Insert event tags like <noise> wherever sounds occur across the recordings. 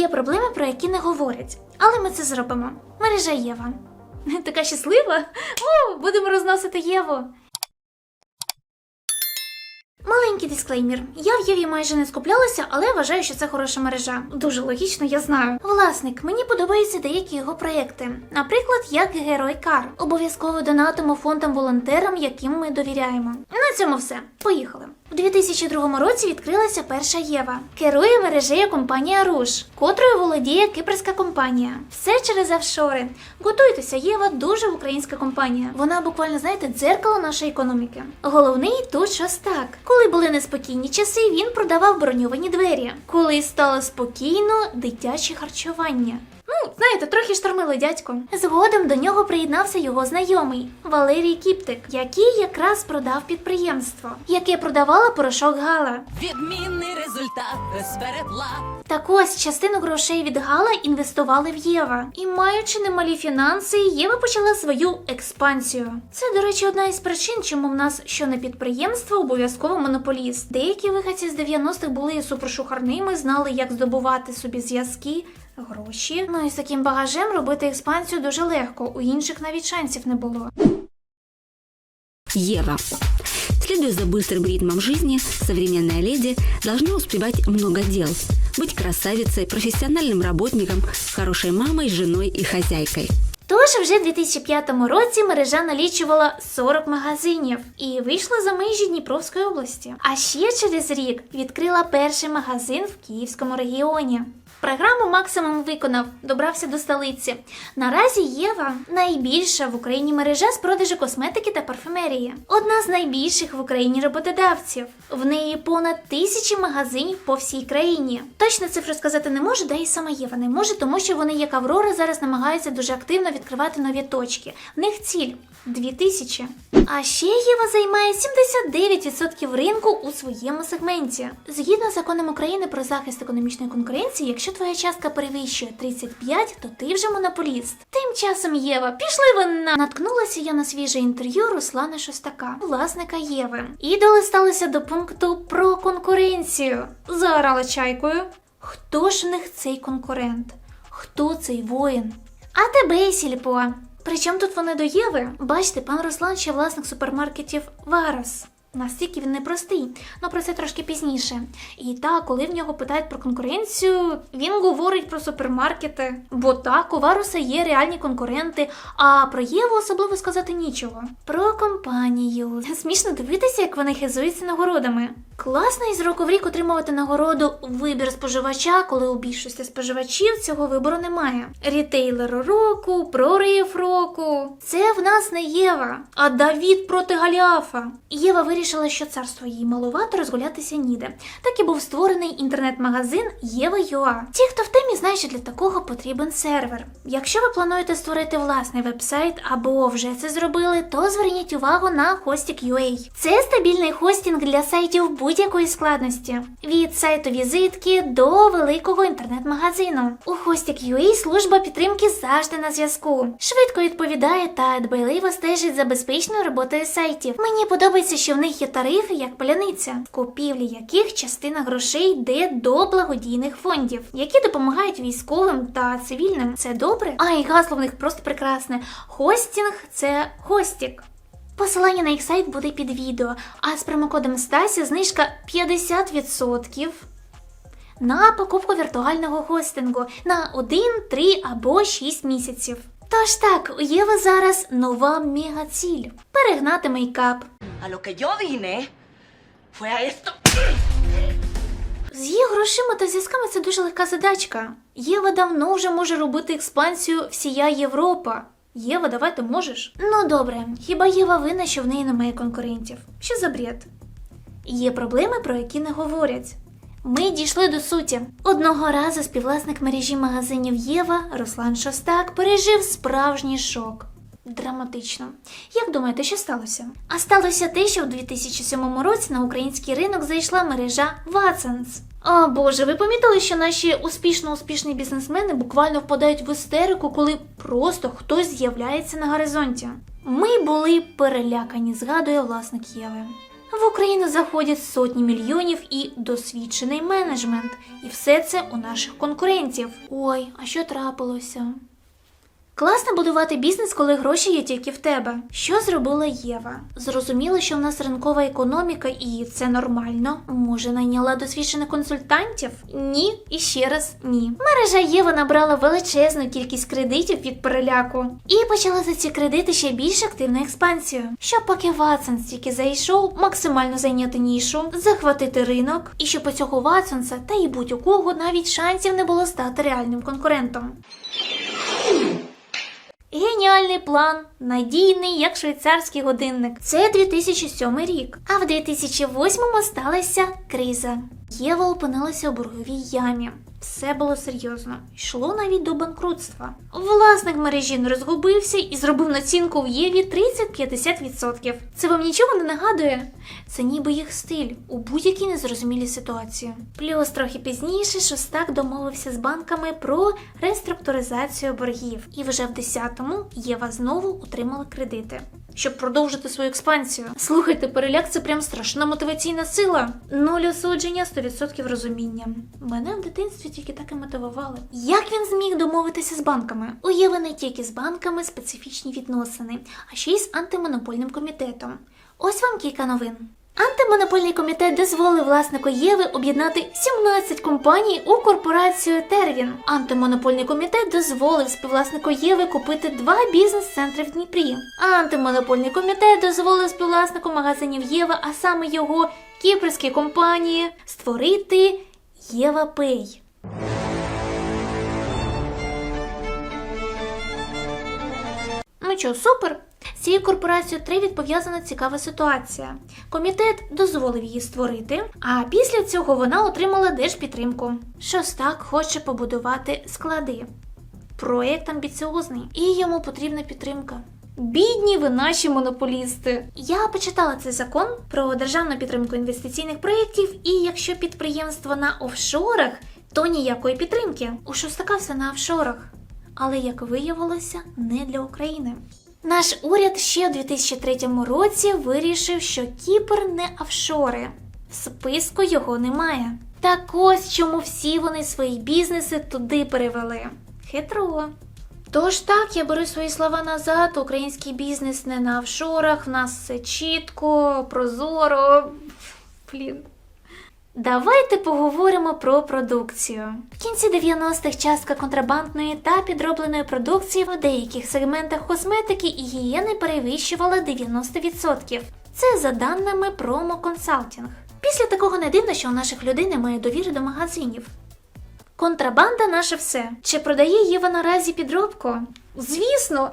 Є проблеми, про які не говорять, але ми це зробимо. Мережа Єва. <laughs> Така щаслива. О, будемо розносити Єву. Маленький дисклеймер. Я в Єві майже не скуплялася, але вважаю, що це хороша мережа. Дуже логічно, я знаю. Власник, мені подобаються деякі його проекти. Наприклад, як Герой Кар. Обов'язково донатимо фондам волонтерам, яким ми довіряємо. На цьому все. Поїхали. У 2002 році відкрилася перша Єва. Керує мережею компанія Руш, котрою володіє кипрська компанія. Все через офшори. Готуйтеся, Єва дуже українська компанія. Вона буквально, знаєте, дзеркало нашої економіки. Головний тут щось так. Коли були неспокійні часи, він продавав броньовані двері. Коли стало спокійно, дитяче харчування. Ну, знаєте, трохи штормили дядько. Згодом до нього приєднався його знайомий Валерій Кіптик, який якраз продав підприємство, яке продавало порошок Гала. Відмінний результат без переплат. Так ось частину грошей від Гала інвестували в Єва. І маючи немалі фінанси, Єва почала свою експансію. Це, до речі, одна із причин, чому в нас що не підприємство, обов'язково монополіст. Деякі виходці з 90-х були супершухарними, знали, як здобувати собі зв'язки Гроші, ну і з таким багажем робити експансію дуже легко. У інших навіть шансів не було. Ева. Следуя за быстрым ритмом жизни, современная леди должна успевать много дел. Быть красавицей, профессиональным работником, хорошей мамой, женой и хозяйкой. Тож вже в 2005 році мережа налічувала 40 магазинів і вийшла за межі Дніпровської області. А ще через рік відкрила перший магазин в Київському регіоні. Програму максимум виконав, добрався до столиці. Наразі Єва найбільша в Україні мережа з продажу косметики та парфюмерії. Одна з найбільших в Україні роботодавців. В неї понад тисячі магазинів по всій країні. Точно цифру сказати не можу, да і сама Єва не може, тому що вони, як Аврора, зараз намагаються дуже активно відкривати нові точки. В них ціль 2000. А ще Єва займає 79% ринку у своєму сегменті. Згідно з законом України про захист економічної конкуренції, якщо твоя частка перевищує 35, то ти вже монополіст. Тим часом Єва, пішли ви на наткнулася я на свіже інтерв'ю Руслана Шостака, власника Єви, і долисталися до пункту про конкуренцію. Заорала чайкою. Хто ж в них цей конкурент? Хто цей воїн? А тебе, сільпо. Причому тут вони до Єви? Бачите, пан Руслан ще власник супермаркетів Варос. Настільки він непростий, але про це трошки пізніше. І так, коли в нього питають про конкуренцію, він говорить про супермаркети. Бо так, у Варуса є реальні конкуренти, а про Єву особливо сказати нічого. Про компанію. Смішно дивитися, як вони хизуються нагородами. Класно із року в рік отримувати нагороду вибір споживача, коли у більшості споживачів цього вибору немає. Рітейлер року, прорив року. Це в нас не Єва, а Давід проти Галіафа. Єва вирішила, що царство їй маловато розгулятися ніде. Так і був створений інтернет-магазин Єва.ua. Ті, хто в темі, знають, що для такого потрібен сервер. Якщо ви плануєте створити власний вебсайт або вже це зробили, то зверніть увагу на Hostik.ua. Це стабільний хостинг для сайтів будь-якої складності. Від сайту візитки до великого інтернет-магазину. У Hostik.ua служба підтримки завжди на зв'язку. Швидко відповідає та дбайливо стежить за безпечною роботою сайтів. Мені подобається, що в них є тарифи як паляниця, в купівлі яких частина грошей йде до благодійних фондів, які допомагають військовим та цивільним. Це добре. А і гасло в них просто прекрасне. Хостінг це хостік. Посилання на їх сайт буде під відео, а з промокодом Стася знижка 50% на покупку віртуального хостингу на 1, 3 або 6 місяців. Тож так, у Єви зараз нова мегаціль – перегнати мейкап. З її грошима та зв'язками це дуже легка задачка. Єва давно вже може робити експансію всія Європа. Єва, давай ти можеш? Ну добре, хіба Єва винна, що в неї немає конкурентів? Що за бред? Є проблеми, про які не говорять. Ми дійшли до суті. Одного разу співвласник мережі магазинів Єва Руслан Шостак пережив справжній шок. Драматично. Як думаєте, що сталося? А сталося те, що у 2007 році на український ринок зайшла мережа Watsons. О боже, ви помітили, що наші успішно успішні бізнесмени буквально впадають в істерику, коли просто хтось з'являється на горизонті. Ми були перелякані, згадує власник Єви. В Україну заходять сотні мільйонів і досвідчений менеджмент. І все це у наших конкурентів. Ой, а що трапилося? Класно будувати бізнес, коли гроші є тільки в тебе. Що зробила Єва? Зрозуміла, що в нас ринкова економіка і це нормально. Може, найняла досвідчених консультантів? Ні, і ще раз ні. Мережа Єва набрала величезну кількість кредитів від переляку і почала за ці кредити ще більш активну експансію. Щоб поки Ватсон тільки зайшов, максимально зайняти нішу, захватити ринок, і щоб у цього Ватсонса та й будь у кого навіть шансів не було стати реальним конкурентом. Геніальний план, надійний, як швейцарський годинник. Це 2007 рік. А в 2008 сталася криза. Єва опинилася у борговій ямі. Все було серйозно, йшло навіть до банкрутства. Власник мережі не розгубився і зробив націнку в Єві 30-50%. Це вам нічого не нагадує? Це ніби їх стиль у будь-якій незрозумілій ситуації. Плюс трохи пізніше Шостак домовився з банками про реструктуризацію боргів, і вже в 10-му Єва знову отримала кредити. Щоб продовжити свою експансію. Слухайте, переляк це прям страшна мотиваційна сила. Нуль осудження, 100% розуміння. Мене в дитинстві тільки так і мотивували. Як він зміг домовитися з банками? У Єви не тільки з банками специфічні відносини, а ще й з антимонопольним комітетом. Ось вам кілька новин. Антимонопольний комітет дозволив власнику Єви об'єднати 17 компаній у корпорацію Тервін. Антимонопольний комітет дозволив співвласнику Єви купити два бізнес-центри в Дніпрі. Антимонопольний комітет дозволив співвласнику магазинів Єва, а саме його кіпрській компанії, створити Єва Пей. Ну що, супер? З цією корпорацією Тревід пов'язана цікава ситуація. Комітет дозволив її створити, а після цього вона отримала держпідтримку. Шостак хоче побудувати склади. Проєкт амбіціозний і йому потрібна підтримка. Бідні ви наші монополісти. Я почитала цей закон про державну підтримку інвестиційних проєктів, і якщо підприємство на офшорах, то ніякої підтримки. У Шостака все на офшорах. Але як виявилося, не для України. Наш уряд ще у 2003 році вирішив, що Кіпр не офшори. В списку його немає. Так ось чому всі вони свої бізнеси туди перевели. Хитро. Тож так, я беру свої слова назад. Український бізнес не на офшорах, в нас все чітко, прозоро. Блін. Давайте поговоримо про продукцію. В кінці 90-х частка контрабандної та підробленої продукції в деяких сегментах косметики і гігієни перевищувала 90%. Це за даними Promo Consulting. Після такого не дивно, що у наших людей немає довіри до магазинів. Контрабанда наше все. Чи продає Єва наразі підробку? Звісно.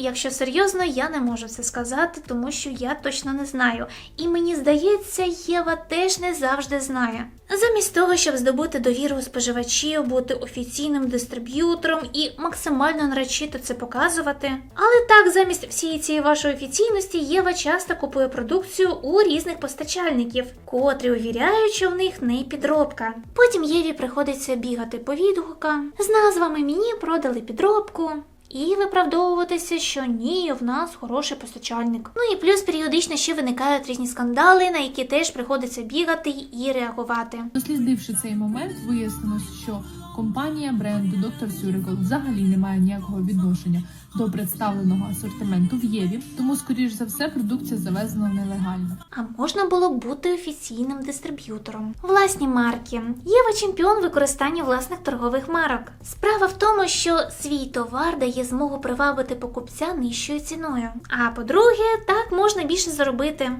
Якщо серйозно, я не можу це сказати, тому що я точно не знаю. І мені здається, Єва теж не завжди знає. Замість того, щоб здобути довіру споживачів, бути офіційним дистриб'ютором і максимально наречито це показувати. Але так, замість всієї цієї вашої офіційності, Єва часто купує продукцію у різних постачальників, котрі увіряють, що в них не підробка. Потім Єві приходиться бігати по відгукам з назвами мені продали підробку. І виправдовуватися, що ні, в нас хороший постачальник. Ну і плюс періодично ще виникають різні скандали, на які теж приходиться бігати і реагувати. Дослідивши цей момент, вияснилось, що компанія бренду Dr. Surical взагалі не має ніякого відношення до представленого асортименту в Єві, тому, скоріш за все, продукція завезена нелегально. А можна було бути офіційним дистриб'ютором. Власні марки. Єва чемпіон використання власних торгових марок. Справа в тому, що свій товар дає змогу привабити покупця нижчою ціною. А по-друге, так можна більше заробити.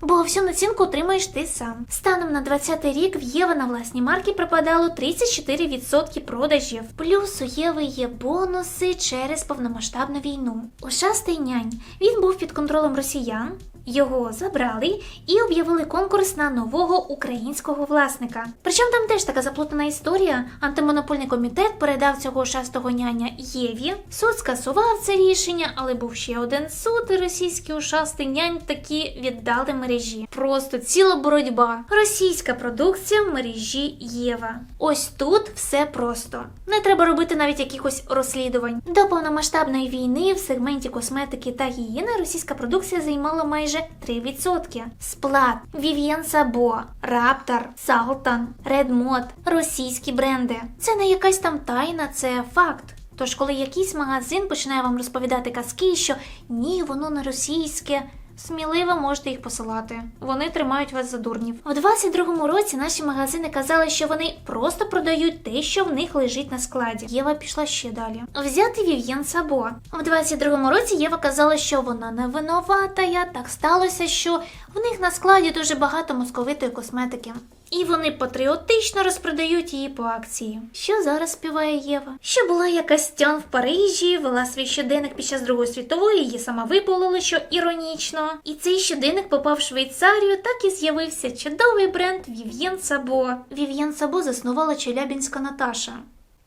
Бо всю націнку отримаєш ти сам. Станом на 20-й рік в Єва на власні марки пропадало 34% продажів. Плюс у Єви є бонуси через повномасштабну війну. Ушастий нянь. Він був під контролем росіян. Його забрали і об'явили конкурс на нового українського власника. Причому там теж така заплутана історія. Антимонопольний комітет передав цього шастого няня Єві. Суд скасував це рішення, але був ще один суд, і російський ушастий нянь таки віддали мережі. Просто ціла боротьба. Російська продукція в мережі Єва. Ось тут все просто. Не треба робити навіть якихось розслідувань. До повномасштабної війни в сегменті косметики та гігієни російська продукція займала майже майже 3%. Сплат, Вів'єн Сабо, Раптор, Салтан, Редмод, російські бренди. Це не якась там тайна, це факт. Тож, коли якийсь магазин починає вам розповідати казки, що ні, воно не російське. Сміливо можете їх посилати. Вони тримають вас за дурнів. У 22-му році наші магазини казали, що вони просто продають те, що в них лежить на складі. Єва пішла ще далі. Взяти Вів'єн Сабо. У 22-му році Єва казала, що вона не винувата. Так сталося, що в них на складі дуже багато московитої косметики. І вони патріотично розпродають її по акції. Що зараз співає Єва? Що була якась тян в Парижі, вела свій щоденник під час Другої світової, її сама виполола, що іронічно. І цей щоденник попав в Швейцарію, так і з'явився чудовий бренд Вів'єн Сабо. Вів'єн Сабо заснувала Челябінська Наташа.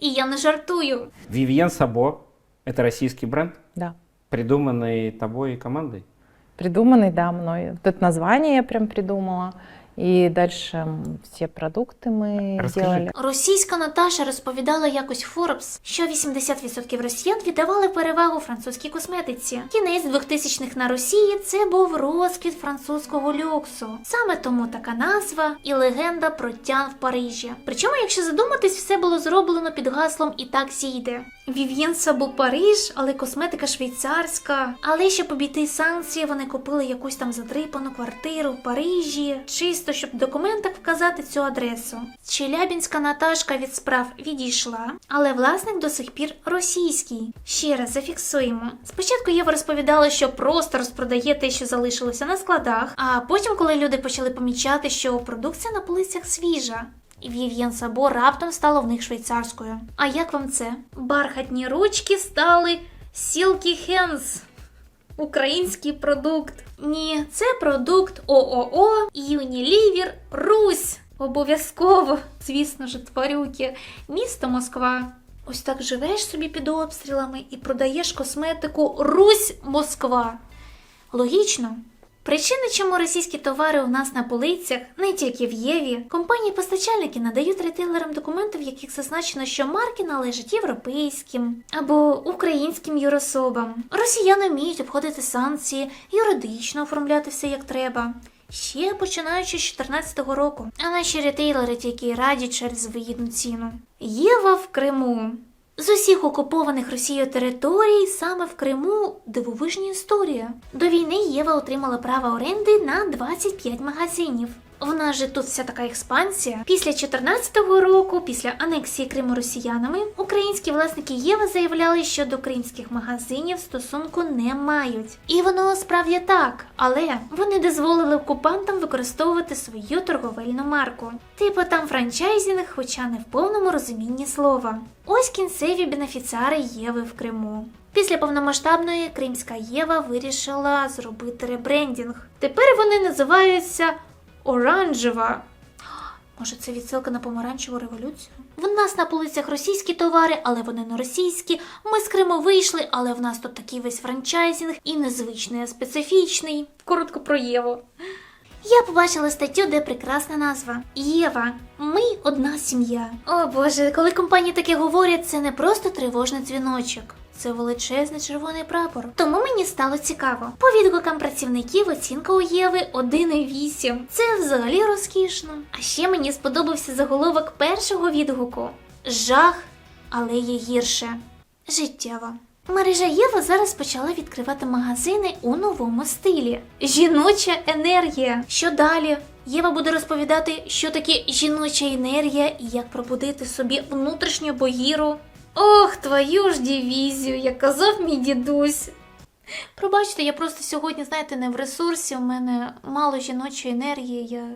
І я не жартую. Вивьен Сабо – это российский бренд, Да. придуманный тобой и командой? Придуманный, да, мной. Вот это название я прям придумала. И дальше м, все продукты мы Расскажи. делали. Російська Наташа розповідала якось Forbes, що 80% росіян віддавали перевагу французькій косметиці. Кінець 2000-х на Росії це був розквіт французького люксу. Саме тому така назва і легенда про тян в Парижі. Причому, якщо задуматись, все було зроблено під гаслом і так зійде. Вів'єн Сабо Париж, але косметика швейцарська. Але щоб обійти санкції, вони купили якусь там задрипану квартиру в Парижі, чисто щоб в документах вказати цю адресу. Челябінська Наташка від справ відійшла, але власник до сих пір російський. Ще раз зафіксуємо. Спочатку Єва розповідала, що просто розпродає те, що залишилося на складах, а потім, коли люди почали помічати, що продукція на полицях свіжа. І Вів'єн Сабо раптом стало в них швейцарською. А як вам це? Бархатні ручки стали Silky Hands. Український продукт. Ні, це продукт ООО Unilever Русь. Обов'язково, звісно ж, тварюки. Місто Москва. Ось так живеш собі під обстрілами і продаєш косметику Русь Москва. Логічно. Причини, чому російські товари у нас на полицях, не тільки в Єві, компанії-постачальники надають ретейлерам документи, в яких зазначено, що марки належать європейським або українським юрособам. Росіяни вміють обходити санкції, юридично оформляти все як треба. Ще починаючи з 2014 року, а наші ретейлери тільки радять через вигідну ціну. Єва в Криму. З усіх окупованих Росією територій саме в Криму дивовижні історія. До війни Єва отримала право оренди на 25 магазинів. В нас же тут вся така експансія. Після 14-го року, після анексії Криму росіянами, українські власники Єва заявляли, що до кримських магазинів стосунку не мають. І воно справді так, але вони дозволили окупантам використовувати свою торговельну марку. Типу там франчайзінг, хоча не в повному розумінні слова. Ось кінцеві бенефіціари Єви в Криму. Після повномасштабної Кримська Єва вирішила зробити ребрендінг. Тепер вони називаються Оранжева. Може, це відсилка на помаранчеву революцію? В нас на полицях російські товари, але вони не російські. Ми з Криму вийшли, але в нас тут такий весь франчайзинг і незвичний, а специфічний. Коротко про Єву. Я побачила статтю, де прекрасна назва Єва. Ми одна сім'я. О Боже, коли компанії таке говорять, це не просто тривожний дзвіночок. Це величезний червоний прапор. Тому мені стало цікаво. По відгукам працівників оцінка у Єви 1,8. Це взагалі розкішно. А ще мені сподобався заголовок першого відгуку: Жах, але є гірше. Життєво. Мережа Єва зараз почала відкривати магазини у новому стилі. Жіноча енергія. Що далі? Єва буде розповідати, що таке жіноча енергія і як пробудити собі внутрішню богіру. Ох, твою ж дивізію, як казав мій дідусь. Пробачте, я просто сьогодні, знаєте, не в ресурсі, у мене мало жіночої енергії. Я.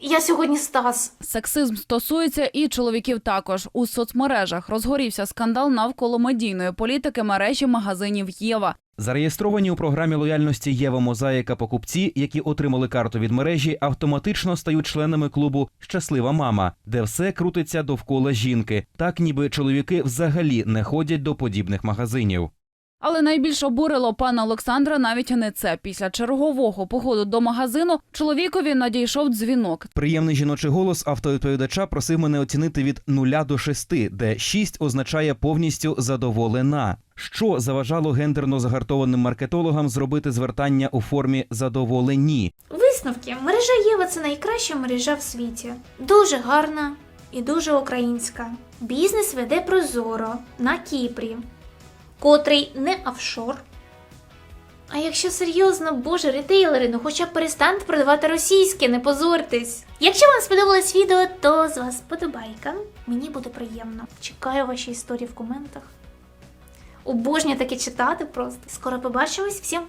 Я сьогодні Стас. Сексизм стосується і чоловіків також. У соцмережах розгорівся скандал навколо медійної політики мережі магазинів Єва. Зареєстровані у програмі лояльності Єва Мозаїка покупці, які отримали карту від мережі, автоматично стають членами клубу Щаслива мама, де все крутиться довкола жінки, так ніби чоловіки взагалі не ходять до подібних магазинів. Але найбільш обурило пана Олександра навіть не це. Після чергового походу до магазину чоловікові надійшов дзвінок. Приємний жіночий голос автовідповідача просив мене оцінити від 0 до 6, де 6 означає повністю задоволена. Що заважало гендерно загартованим маркетологам зробити звертання у формі задоволені? Висновки. Мережа Єва це найкраща мережа в світі. Дуже гарна і дуже українська. Бізнес веде прозоро на Кіпрі, котрий не офшор. А якщо серйозно, боже, ретейлери, ну хоча б перестаньте продавати російське, не позорьтесь. Якщо вам сподобалось відео, то з вас подобайка. Мені буде приємно. Чекаю ваші історії в коментах. Обожнюю таке читати просто. Скоро побачимось. Всім.